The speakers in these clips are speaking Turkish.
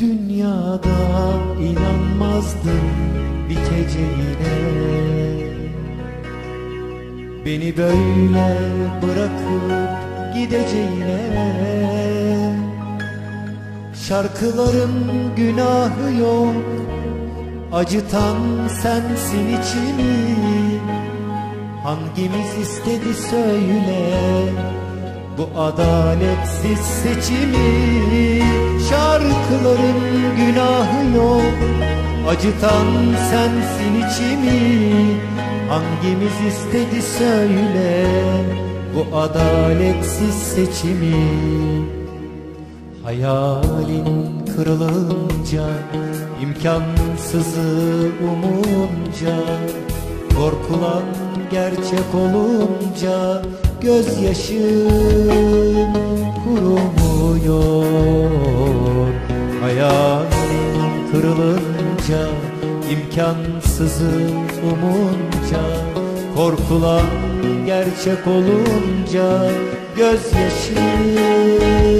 Dünyada inanmazdım biteceğine. Beni böyle bırakıp gideceğine. Şarkıların günahı yok Acıtan sensin içimi. Hangimiz istedi söyle Bu adaletsiz seçimi Şarkıların günahı yok. Acıtan sensin içimi Hangimiz istedi söyle. Bu adaletsiz seçimi Hayalin kırılınca imkansızı umunca Korkulan gerçek olunca Gözyaşın kurumuyor. Hayalin kırılınca imkansızı umunca Korkulan gerçek olunca Gözyaşın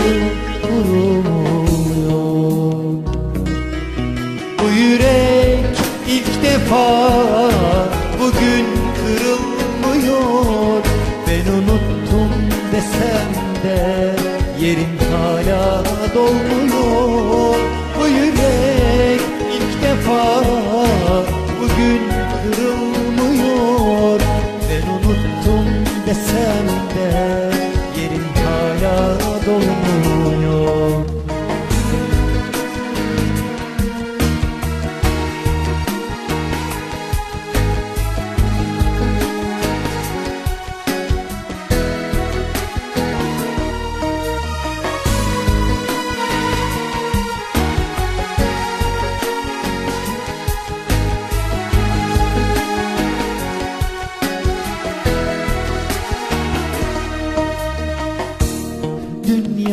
dolmuyor Bu yürek. İlk defa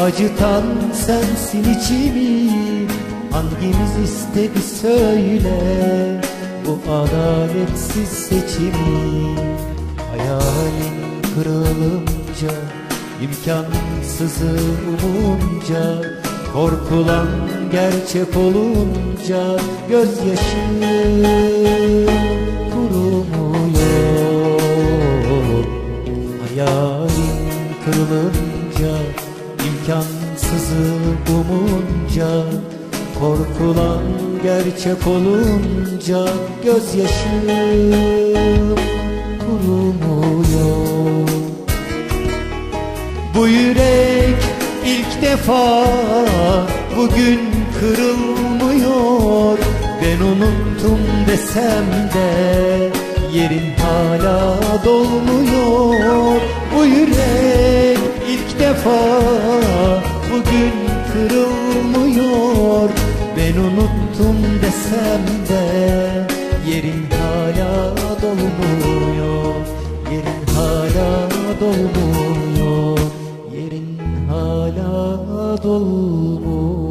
Acıtan sensin içimi. Hangimiz istedi söyle. Bu adaletsiz seçimi. Hayalin kırılınca imkansızı umunca Korkulan gerçek olunca Gözyaşı kurumuyor Hayalin kırılınca imkansızı umunca Korkulan gerçek olunca Gözyaşım kurumuyor. Bu yürek ilk defa bugün kırılmıyor. Ben unuttum desem de yerin hala dolmuyor. Bu yürek defa bugün kırılmıyor. Ben unuttum desem de yerin hala dolmuyor. Yerin hala dolmuyor. Yerin hala dolmuyor